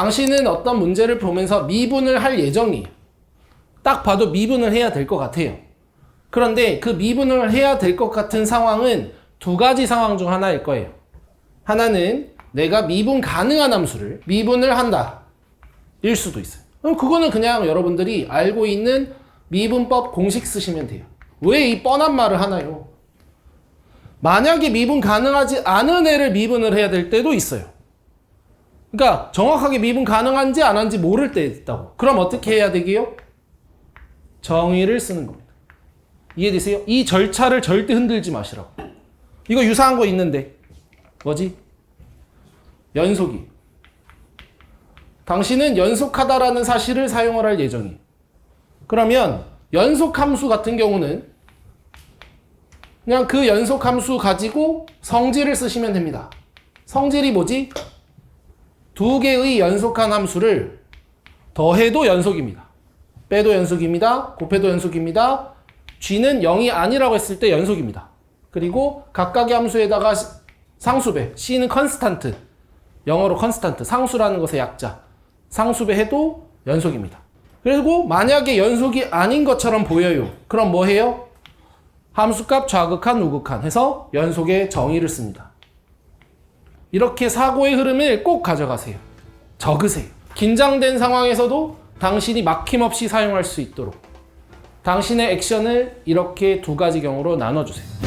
당신은 어떤 문제를 보면서 미분을 할 예정이에요. 딱 봐도 미분을 해야 될 것 같아요. 그런데 그 미분을 해야 될 것 같은 상황은 두 가지 상황 중 하나일 거예요. 하나는 내가 미분 가능한 함수를 미분을 한다. 일 수도 있어요. 그럼 그거는 그냥 여러분들이 알고 있는 미분법 공식 쓰시면 돼요. 왜 이 뻔한 말을 하나요? 만약에 미분 가능하지 않은 애를 미분을 해야 될 때도 있어요. 그러니까 정확하게 미분 가능한지 안 한지 모를 때 있다고. 그럼 어떻게 해야 되게요? 정의를 쓰는 겁니다. 이해되세요? 이 절차를 절대 흔들지 마시라고. 이거 유사한 거 있는데 뭐지? 연속이. 당신은 연속하다라는 사실을 사용을 할 예정이에요. 그러면 연속 함수 같은 경우는 그냥 그 연속 함수 가지고 성질을 쓰시면 됩니다. 성질이 뭐지? 두 개의 연속한 함수를 더해도 연속입니다. 빼도 연속입니다. 곱해도 연속입니다. g는 0이 아니라고 했을 때 연속입니다. 그리고 각각의 함수에다가 시- 상수배, c는 컨스탄트, 영어로 컨스탄트, 상수라는 것의 약자. 상수배 해도 연속입니다. 그리고 만약에 연속이 아닌 것처럼 보여요. 그럼 뭐 해요? 함수값 좌극한 우극한 해서 연속의 정의를 씁니다. 이렇게 사고의 흐름을 꼭 가져가세요. 적으세요. 긴장된 상황에서도 당신이 막힘없이 사용할 수 있도록 당신의 액션을 이렇게 두 가지 경우로 나눠주세요.